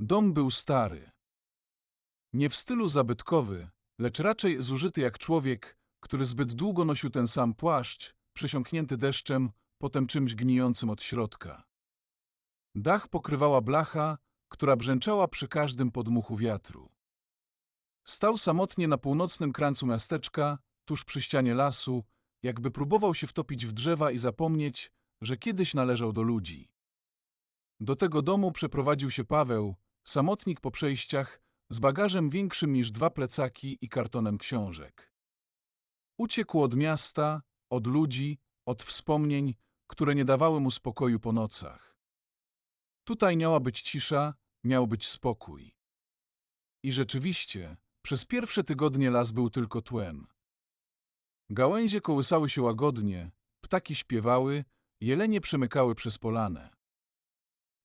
Dom był stary. Nie w stylu zabytkowy, lecz raczej zużyty jak człowiek, który zbyt długo nosił ten sam płaszcz, przesiąknięty deszczem, potem czymś gnijącym od środka. Dach pokrywała blacha, która brzęczała przy każdym podmuchu wiatru. Stał samotnie na północnym krańcu miasteczka, tuż przy ścianie lasu, jakby próbował się wtopić w drzewa i zapomnieć, że kiedyś należał do ludzi. Do tego domu przeprowadził się Paweł, samotnik po przejściach, z bagażem większym niż dwa plecaki i kartonem książek. Uciekł od miasta, od ludzi, od wspomnień, które nie dawały mu spokoju po nocach. Tutaj miała być cisza, miał być spokój. I rzeczywiście, przez pierwsze tygodnie las był tylko tłem. Gałęzie kołysały się łagodnie, ptaki śpiewały, jelenie przemykały przez polanę.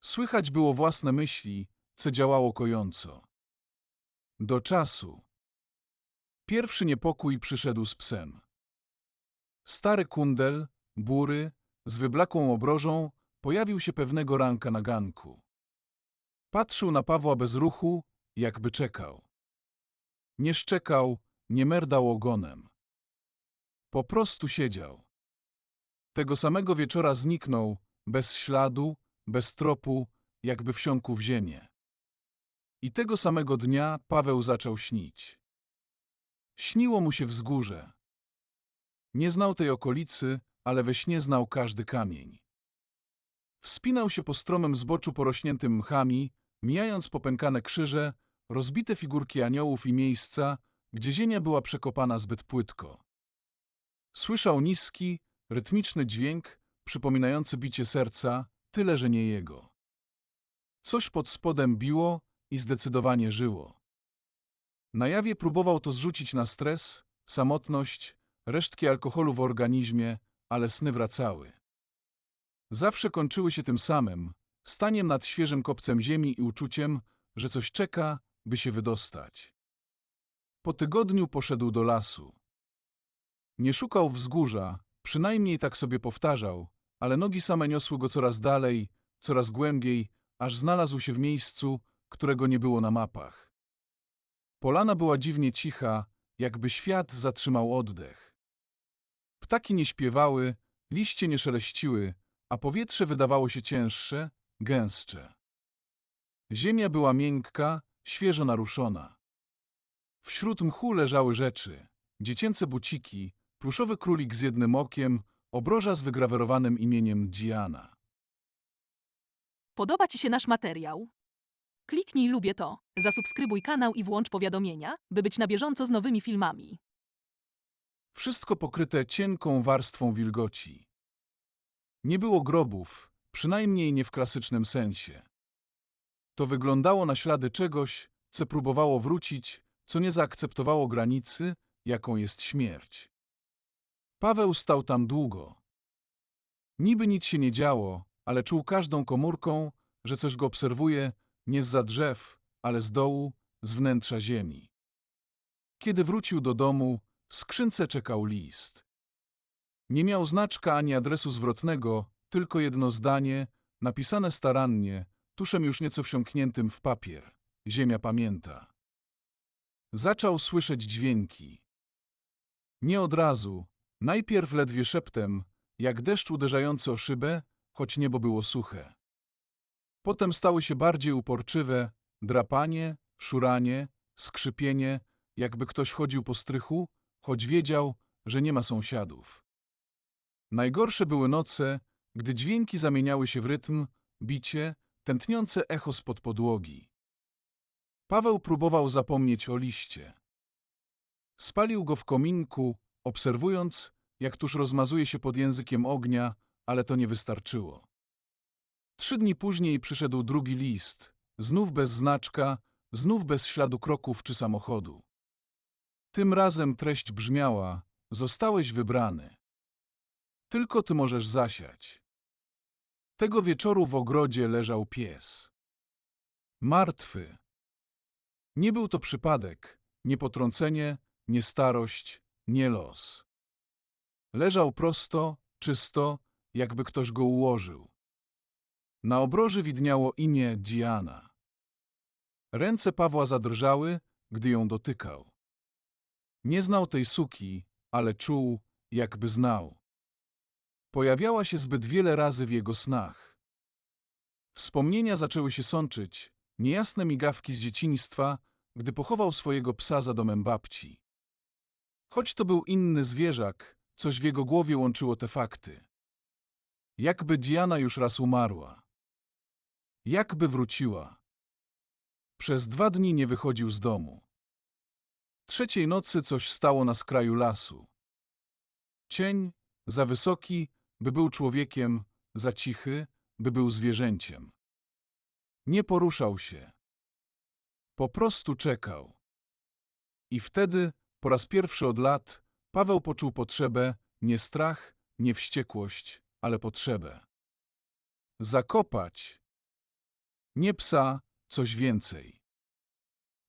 Słychać było własne myśli, co działało kojąco. Do czasu. Pierwszy niepokój przyszedł z psem. Stary kundel, bury, z wyblakłą obrożą, pojawił się pewnego ranka na ganku. Patrzył na Pawła bez ruchu, jakby czekał. Nie szczekał, nie merdał ogonem. Po prostu siedział. Tego samego wieczora zniknął, bez śladu, bez tropu, jakby wsiąkł w ziemię. I tego samego dnia Paweł zaczął śnić. Śniło mu się wzgórze. Nie znał tej okolicy, ale we śnie znał każdy kamień. Wspinał się po stromym zboczu porośniętym mchami, mijając popękane krzyże, rozbite figurki aniołów i miejsca, gdzie ziemia była przekopana zbyt płytko. Słyszał niski, rytmiczny dźwięk, przypominający bicie serca, tyle że nie jego. Coś pod spodem biło i zdecydowanie żyło. Na jawie próbował to zrzucić na stres, samotność, resztki alkoholu w organizmie, ale sny wracały. Zawsze kończyły się tym samym, staniem nad świeżym kopcem ziemi i uczuciem, że coś czeka, by się wydostać. Po tygodniu poszedł do lasu. Nie szukał wzgórza, przynajmniej tak sobie powtarzał, ale nogi same niosły go coraz dalej, coraz głębiej, aż znalazł się w miejscu, którego nie było na mapach. Polana była dziwnie cicha, jakby świat zatrzymał oddech. Ptaki nie śpiewały, liście nie szeleściły, a powietrze wydawało się cięższe, gęstsze. Ziemia była miękka, świeżo naruszona. Wśród mchu leżały rzeczy, dziecięce buciki, pluszowy królik z jednym okiem, obroża z wygrawerowanym imieniem Diana. Podoba Ci się nasz materiał? Kliknij lubię to, zasubskrybuj kanał i włącz powiadomienia, by być na bieżąco z nowymi filmami. Wszystko pokryte cienką warstwą wilgoci. Nie było grobów, przynajmniej nie w klasycznym sensie. To wyglądało na ślady czegoś, co próbowało wrócić, co nie zaakceptowało granicy, jaką jest śmierć. Paweł stał tam długo. Niby nic się nie działo, ale czuł każdą komórką, że coś go obserwuje, nie zza drzew, ale z dołu, z wnętrza ziemi. Kiedy wrócił do domu, w skrzynce czekał list. Nie miał znaczka ani adresu zwrotnego, tylko jedno zdanie, napisane starannie, tuszem już nieco wsiąkniętym w papier. Ziemia pamięta. Zaczął słyszeć dźwięki. Nie od razu, najpierw ledwie szeptem, jak deszcz uderzający o szybę, choć niebo było suche. Potem stały się bardziej uporczywe drapanie, szuranie, skrzypienie, jakby ktoś chodził po strychu, choć wiedział, że nie ma sąsiadów. Najgorsze były noce, gdy dźwięki zamieniały się w rytm, bicie, tętniące echo spod podłogi. Paweł próbował zapomnieć o liście. Spalił go w kominku, obserwując, jak tuż rozmazuje się pod językiem ognia, ale to nie wystarczyło. Trzy dni później przyszedł drugi list, znów bez znaczka, znów bez śladu kroków czy samochodu. Tym razem treść brzmiała: Zostałeś wybrany. Tylko ty możesz zasiać. Tego wieczoru w ogrodzie leżał pies. Martwy. Nie był to przypadek, nie potrącenie, nie starość, nie los. Leżał prosto, czysto, jakby ktoś go ułożył. Na obroży widniało imię Diana. Ręce Pawła zadrżały, gdy ją dotykał. Nie znał tej suki, ale czuł, jakby znał. Pojawiała się zbyt wiele razy w jego snach. Wspomnienia zaczęły się sączyć, niejasne migawki z dzieciństwa, gdy pochował swojego psa za domem babci. Choć to był inny zwierzak, coś w jego głowie łączyło te fakty. Jakby Diana już raz umarła. Jakby wróciła. Przez dwa dni nie wychodził z domu. Trzeciej nocy coś stało na skraju lasu. Cień, za wysoki, by był człowiekiem, za cichy, by był zwierzęciem. Nie poruszał się. Po prostu czekał. I wtedy, po raz pierwszy od lat, Paweł poczuł potrzebę, nie strach, nie wściekłość, ale potrzebę. Zakopać. Nie psa, coś więcej.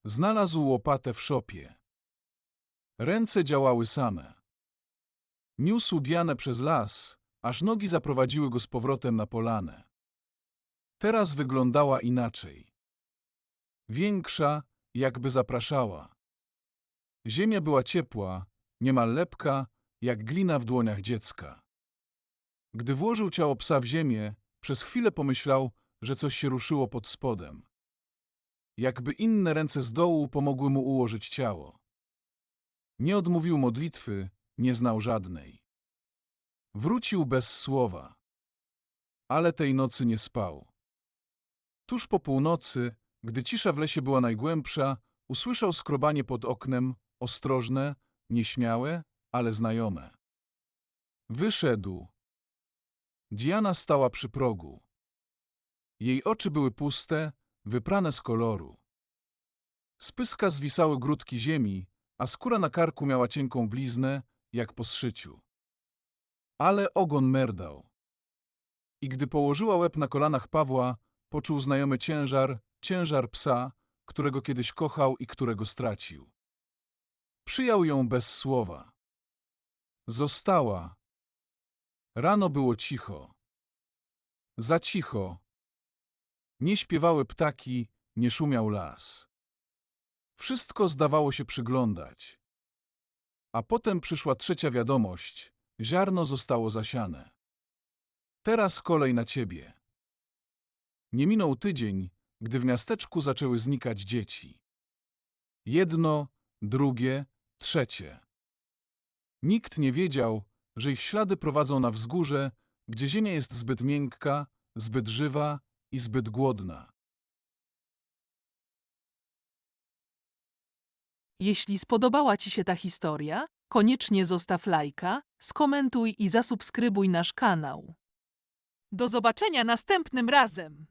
Znalazł łopatę w szopie. Ręce działały same. Niósł Dianę przez las, aż nogi zaprowadziły go z powrotem na polanę. Teraz wyglądała inaczej. Większa, jakby zapraszała. Ziemia była ciepła, niemal lepka, jak glina w dłoniach dziecka. Gdy włożył ciało psa w ziemię, przez chwilę pomyślał, że coś się ruszyło pod spodem. Jakby inne ręce z dołu pomogły mu ułożyć ciało. Nie odmówił modlitwy, nie znał żadnej. Wrócił bez słowa. Ale tej nocy nie spał. Tuż po północy, gdy cisza w lesie była najgłębsza, usłyszał skrobanie pod oknem, ostrożne, nieśmiałe, ale znajome. Wyszedł. Diana stała przy progu. Jej oczy były puste, wyprane z koloru. Z pyska zwisały grudki ziemi, a skóra na karku miała cienką bliznę, jak po zszyciu. Ale ogon merdał. I gdy położyła łeb na kolanach Pawła, poczuł znajomy ciężar, ciężar psa, którego kiedyś kochał i którego stracił. Przyjął ją bez słowa. Została. Rano było cicho. Za cicho. Nie śpiewały ptaki, nie szumiał las. Wszystko zdawało się przyglądać. A potem przyszła trzecia wiadomość. Ziarno zostało zasiane. Teraz kolej na ciebie. Nie minął tydzień, gdy w miasteczku zaczęły znikać dzieci. Jedno, drugie, trzecie. Nikt nie wiedział, że ich ślady prowadzą na wzgórze, gdzie ziemia jest zbyt miękka, zbyt żywa i zbyt głodna. Jeśli spodobała Ci się ta historia, koniecznie zostaw lajka, skomentuj i zasubskrybuj nasz kanał. Do zobaczenia następnym razem!